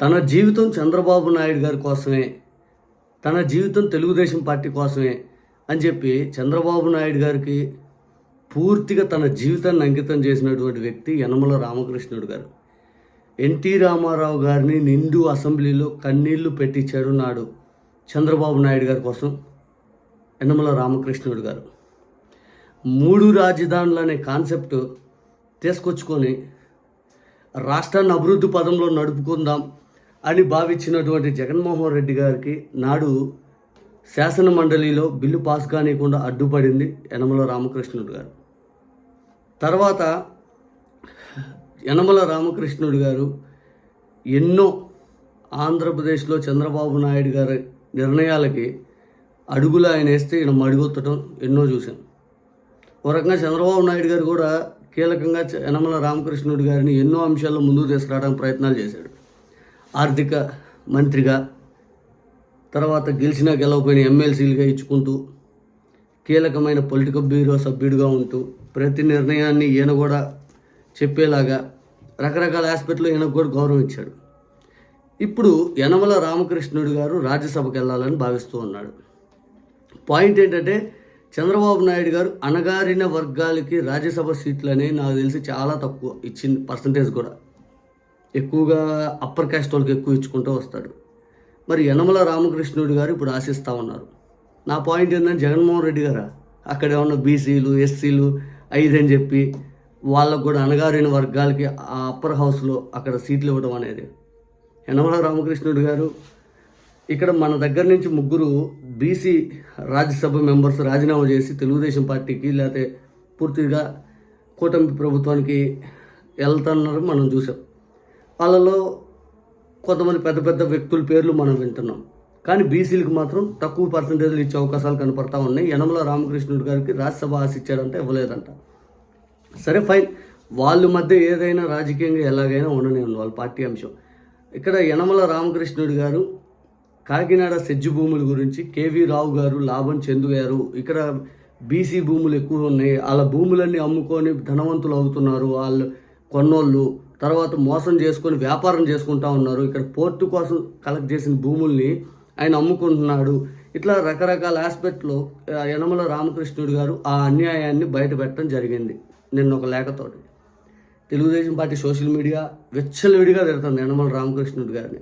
తన జీవితం చంద్రబాబు నాయుడు గారి కోసమే తన జీవితం తెలుగుదేశం పార్టీ కోసమే అని చెప్పి చంద్రబాబు నాయుడు గారికి పూర్తిగా తన జీవితాన్ని అంకితం చేసినటువంటి వ్యక్తి యనమల రామకృష్ణుడు గారు. ఎన్టీ రామారావు గారిని నిండు అసెంబ్లీలో కన్నీళ్ళు పెట్టించాడు నాడు చంద్రబాబు నాయుడు గారి కోసం యనమల రామకృష్ణుడు గారు. మూడు రాజధానులు అనే కాన్సెప్ట్ తీసుకొచ్చుకొని రాష్ట్రాన్ని అభివృద్ధి పదంలో నడుపుకుందాం అని భావించినటువంటి జగన్మోహన్ రెడ్డి గారికి నాడు శాసన మండలిలో బిల్లు పాస్ కానీయకుండా అడ్డుపడింది యనమల రామకృష్ణుడు గారు. తర్వాత యనమల రామకృష్ణుడు గారు ఎన్నో ఆంధ్రప్రదేశ్లో చంద్రబాబు నాయుడు గారి నిర్ణయాలకి అడుగులు ఆయన వేస్తే ఈయన మడుగొత్తడం ఎన్నో చూశాం. ఓ రకంగా చంద్రబాబు నాయుడు గారు కూడా కీలకంగా యనమల రామకృష్ణుడు గారిని ఎన్నో అంశాల్లో ముందుకు తీసుకురావడానికి ప్రయత్నాలు చేశాడు. ఆర్థిక మంత్రిగా తర్వాత గెలిచినా గెలవపోయిన ఎమ్మెల్సీలుగా ఇచ్చుకుంటూ కీలకమైన పొలిటికల్ బ్యూరో సభ్యుడిగా ఉంటూ ప్రతి నిర్ణయాన్ని ఈయన కూడా చెప్పేలాగా రకరకాల ఆస్పెక్ట్లో ఈయనకు కూడా గౌరవం ఇచ్చాడు. ఇప్పుడు యనమల రామకృష్ణుడు గారు రాజ్యసభకు వెళ్ళాలని భావిస్తూ ఉన్నాడు. పాయింట్ ఏంటంటే చంద్రబాబు నాయుడు గారు అణగారిన వర్గాలకి రాజ్యసభ సీట్లు అనేవి నాకు తెలిసి చాలా తక్కువ ఇచ్చింది పర్సంటేజ్ కూడా. ఎక్కువగా అప్పర్ క్యాస్ట్ వాళ్ళకి ఎక్కువ ఇచ్చుకుంటూ వస్తాడు. మరి యనమల రామకృష్ణుడు గారు ఇప్పుడు ఆశిస్తూ ఉన్నారు. నా పాయింట్ ఏంటంటే జగన్మోహన్ రెడ్డి గారా? అక్కడ ఉన్న బీసీలు ఎస్సీలు ఐదని చెప్పి వాళ్ళకు కూడా అణగారిన వర్గాలకి ఆ అప్పర్ హౌస్లో అక్కడ సీట్లు ఇవ్వడం అనేది. యనమల రామకృష్ణుడు గారు ఇక్కడ మన దగ్గర నుంచి ముగ్గురు బీసీ రాజ్యసభ మెంబర్స్ రాజీనామా చేసి తెలుగుదేశం పార్టీకి లేకపోతే పూర్తిగా కూటమి ప్రభుత్వానికి వెళ్తున్నారు మనం చూసాం. వాళ్ళలో కొంతమంది పెద్ద పెద్ద వ్యక్తుల పేర్లు మనం వింటున్నాం. కానీ బీసీలకు మాత్రం తక్కువ పర్సంటేజ్లు ఇచ్చే అవకాశాలు కనపడతా ఉన్నాయి. యనమల రామకృష్ణుడు గారికి రాజ్యసభ ఆశిచ్చాడంటే ఇవ్వలేదంట. సరే ఫైన్. వాళ్ళ మధ్య ఏదైనా రాజకీయంగా ఎలాగైనా ఉండనే ఉంది వాళ్ళ పార్టీ అంశం. ఇక్కడ యనమల రామకృష్ణుడు గారు కాకినాడ సెజ్జు భూముల గురించి కేవీ రావు గారు లాభం చెందుగారు ఇక్కడ బీసీ భూములు ఎక్కువ ఉన్నాయి. వాళ్ళ భూములన్నీ అమ్ముకొని ధనవంతులు అవుతున్నారు. వాళ్ళు కొన్నోళ్ళు తర్వాత మోసం చేసుకొని వ్యాపారం చేసుకుంటా ఉన్నారు. ఇక్కడ పోర్టు కోసం కలెక్ట్ చేసిన భూముల్ని ఆయన అమ్ముకుంటున్నాడు. ఇట్లా రకరకాల ఆస్పెక్ట్లో యనమల రామకృష్ణుడు గారు ఆ అన్యాయాన్ని బయట పెట్టడం జరిగింది. నిన్న ఒక లేఖతోటి. తెలుగుదేశం పార్టీ సోషల్ మీడియా విచ్చలవిడిగా తిడుతుంది యనమల రామకృష్ణుడు గారిని.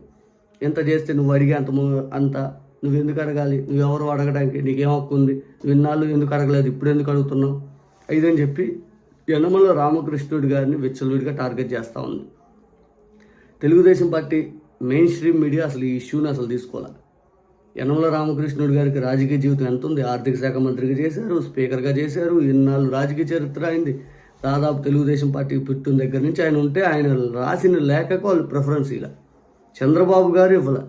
ఎంత చేస్తే నువ్వు అడిగే అంత అంత నువ్వు ఎందుకు అడగాలి? నువ్వెవరు అడగడానికి నీకేం హక్కు ఉంది? నువ్వు ఇన్నాళ్ళు ఎందుకు అడగలేదు? ఇప్పుడు ఎందుకు అడుగుతున్నావు? ఇదని చెప్పి యనమల రామకృష్ణుడి గారిని విచ్చలవిడిగా టార్గెట్ చేస్తూ ఉంది. Telugu Desam party mainstream media అసలు ఈ ఇష్యూని అసలు తీసుకోవాలి? యనమల రామకృష్ణుడు గారికి రాజకీయ జీవితం ఎంత ఉంది? ఆర్థిక శాఖ మంత్రిగా చేశారు స్పీకర్గా చేశారు ఇన్నాళ్ళు రాజకీయ చరిత్ర అయింది. దాదాపు తెలుగుదేశం పార్టీ పుట్టిన దగ్గర నుంచి ఆయన ఉంటే ఆయన రాసిన లేఖకు వాళ్ళు ప్రిఫరెన్స్ ఇలా. చంద్రబాబు గారు ఇవ్వాల.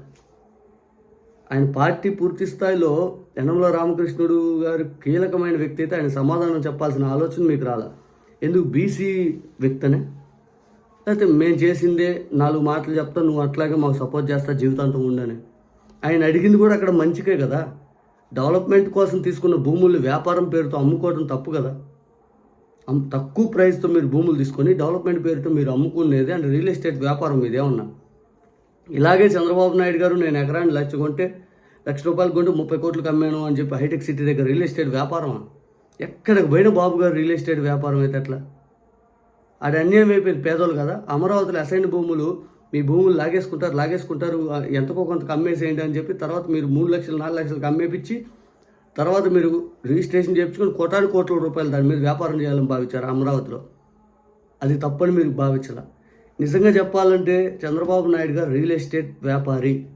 ఆయన పార్టీ పూర్తి స్థాయిలో యనమల రామకృష్ణుడు గారు కీలకమైన వ్యక్తి అయితే ఆయన సమాధానం చెప్పాల్సిన ఆలోచన మీకు రాలా? ఎందుకు బీసీ వ్యక్తనే? అయితే మేము చేసిందే నాలుగు మాటలు చెప్తా నువ్వు అట్లాగే మాకు సపోర్ట్ చేస్తా జీవితాంతం ఉండని. ఆయన అడిగింది కూడా అక్కడ మంచికే కదా. డెవలప్మెంట్ కోసం తీసుకున్న భూములు వ్యాపారం పేరుతో అమ్ముకోవడం తప్పు కదా. అమ్- తక్కువ ప్రైస్తో మీరు భూములు తీసుకొని డెవలప్మెంట్ పేరుతో మీరు అమ్ముకునేది అండ్ రియల్ ఎస్టేట్ వ్యాపారం ఇదే ఉన్నా. ఇలాగే చంద్రబాబు నాయుడు గారు నేను ఎకరాన్ని లక్ష కొంటే లక్ష రూపాయలు కొంటే ముప్పై కోట్లకు కమ్మాను అని చెప్పి హైటెక్ సిటీ దగ్గర రియల్ ఎస్టేట్ వ్యాపారం ఎక్కడికి పోయిన బాబు గారు రియల్ ఎస్టేట్ వ్యాపారం అయితే ఎట్లా? ఆడ అన్యాయం అయిపోయింది పేదోళ్ళు కదా. అమరావతిలో అసైన్ భూములు మీ భూములు లాగేసుకుంటారు లాగేసుకుంటారు ఎంతకో కొంత అమ్మేసేయండి అని చెప్పి తర్వాత మీరు మూడు లక్షలు నాలుగు లక్షలకు అమ్మేపించి తర్వాత మీరు రిజిస్ట్రేషన్ చేయించుకొని కోటాను కోట్ల రూపాయలు దాని మీద వ్యాపారం చేయాలని భావించారు అమరావతిలో. అది తప్పని మీరు భావించాల. నిజంగా చెప్పాలంటే చంద్రబాబు నాయుడు గారు రియల్ ఎస్టేట్ వ్యాపారి.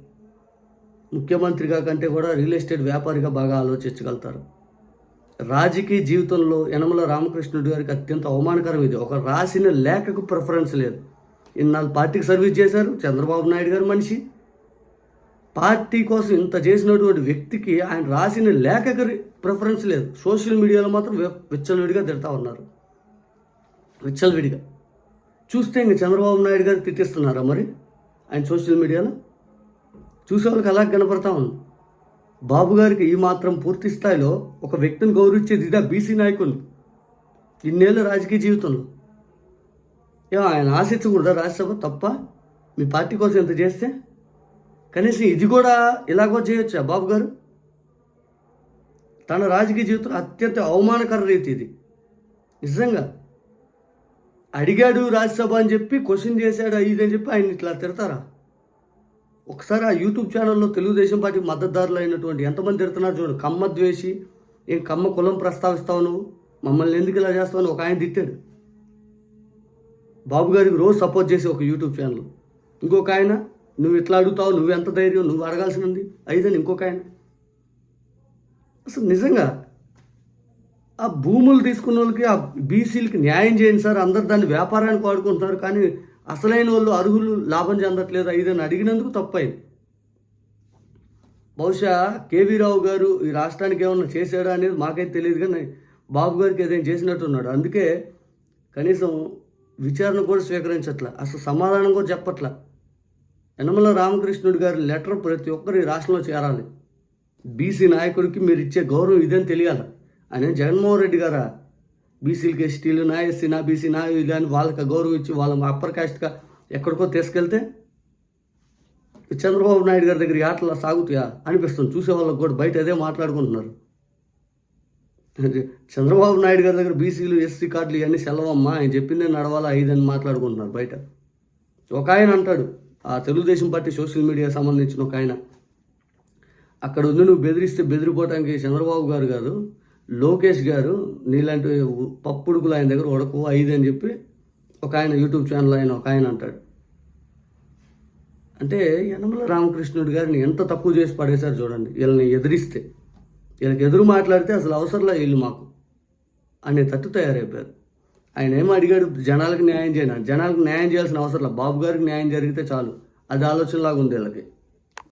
ముఖ్యమంత్రిగా కంటే కూడా రియల్ ఎస్టేట్ వ్యాపారిగా బాగా ఆలోచించగలుగుతారు. రాజకీయ జీవితంలో యనమల రామకృష్ణుడు గారికి అత్యంత అవమానకరం ఇది. ఒక రాసిన లేఖకు ప్రిఫరెన్స్ లేదు. ఇన్నాళ్ళు పార్టీకి సర్వీస్ చేశారు. చంద్రబాబు నాయుడు గారు మనిషి. పార్టీ కోసం ఇంత చేసినటువంటి వ్యక్తికి ఆయన రాసిన లేఖకు ప్రిఫరెన్స్ లేదు. సోషల్ మీడియాలో మాత్రం విచ్చలవిడిగా తిడతా ఉన్నారు. విచ్చలవిడిగా. చూస్తే ఇంక చంద్రబాబు నాయుడు గారు తిట్టిస్తున్నారా మరి? ఆయన సోషల్ మీడియాలో? చూసే వాళ్ళకి అలా కనపడతా ఉంది. బాబు గారికి ఈ మాత్రం పూర్తి స్థాయిలో ఒక వ్యక్తిని గౌరవించేది ఇదా బీసీ నాయకులు ఇన్నేళ్ళు రాజకీయ జీవితంలో. ఏమో ఆయన ఆశించకూడదా రాజ్యసభ తప్ప? మీ పార్టీ కోసం ఇంత చేస్తే? కనీసం ఇది కూడా ఇలాగో చేయొచ్చా బాబు గారు? తన రాజకీయ జీవితంలో అత్యంత అవమానకర రీతి ఇది. నిజంగా. అడిగాడు రాజ్యసభ అని చెప్పి క్వశ్చన్ చేశాడు ఇది అని చెప్పి ఆయన ఇట్లా తిడతారా? ఒకసారి ఆ యూట్యూబ్ ఛానల్లో తెలుగుదేశం పార్టీ మద్దతుదారులు అయినటువంటి ఎంతమంది తిడుతున్నారు చూడు కమ్మ ద్వేషి ఏం కమ్మ కులం ప్రస్తావిస్తావు నువ్వు? మమ్మల్ని ఎందుకు ఇలా చేస్తావు అని ఒక ఆయన తిట్టాడు. బాబు గారికి రోజు సపోర్ట్ చేసి ఒక యూట్యూబ్ ఛానల్. ఇంకొక ఆయన నువ్వు ఇట్లా అడుగుతావు నువ్వు ఎంత ధైర్యం నువ్వు అడగాల్సింది అయిదని ఇంకొక ఆయన. అసలు నిజంగా ఆ భూములు తీసుకున్న వాళ్ళకి ఆ బీసీలకి న్యాయం చేయండి సార్ అందరు దాన్ని వ్యాపారానికి వాడుకుంటున్నారు కానీ అసలైన వాళ్ళు అర్హులు లాభం చెందట్లేదు ఐదని అడిగినందుకు తప్పైంది. బహుశా కేవీ రావు గారు ఈ రాష్ట్రానికి ఏమన్నా చేశాడా అనేది మాకైతే తెలియదు కానీ బాబు గారికి ఏదైనా చేసినట్టున్నాడు. అందుకే కనీసం విచారణ కూడా స్వీకరించట్ల అసలు సమాధానం కూడా చెప్పట్ల. యనమల రామకృష్ణుడు గారి లెటర్ ప్రతి ఒక్కరు ఈ రాష్ట్రంలో చేరాలి. బీసీ నాయకుడికి మీరు ఇచ్చే గౌరవం ఇదని తెలియాలి. ఆయన జగన్మోహన్ రెడ్డి గారా? బీసీలకి ఎస్టీలు నా ఎస్సీ నా బీసీ నా ఇలా అని వాళ్ళకి గౌరవం ఇచ్చి వాళ్ళ అప్పర్ కాస్ట్గా ఎక్కడికో తీసుకెళ్తే చంద్రబాబు నాయుడు గారి దగ్గర ఆటలు సాగుతాయా అనిపిస్తుంది. చూసే వాళ్ళకి కూడా బయట అదే మాట్లాడుకుంటున్నారు. చంద్రబాబు నాయుడు గారి దగ్గర బీసీలు ఎస్సీ కార్డులు ఇవన్నీ సెలవమ్మా ఆయన చెప్పిందే నడవాలా ఐదని మాట్లాడుకుంటున్నారు బయట. ఒక ఆయన అంటాడు ఆ తెలుగుదేశం పార్టీ సోషల్ మీడియా సంబంధించిన ఒక ఆయన అక్కడ ఉంది నువ్వు బెదిరిస్తే బెదిరిపోవటానికి చంద్రబాబు గారు కాదు లోకేష్ గారు నీలాంటి పప్పుడుకులు ఆయన దగ్గర ఉడకు ఐదు అని చెప్పి ఒక ఆయన యూట్యూబ్ ఛానల్ ఆయన ఒక ఆయన అంటాడు. అంటే యనమల రామకృష్ణుడు గారిని ఎంత తక్కువ చేసి పడేశారు చూడండి వీళ్ళని ఎదిరిస్తే. వీళ్ళకి ఎదురు మాట్లాడితే అసలు అవసరంలా వీళ్ళు మాకు అనే తట్టు తయారైపోయారు. ఆయన ఏమో అడిగాడు జనాలకు న్యాయం చేయను జనాలకు న్యాయం చేయాల్సిన అవసరం బాబు గారికి న్యాయం జరిగితే చాలు అది ఆలోచనలాగా ఉంది వీళ్ళకి.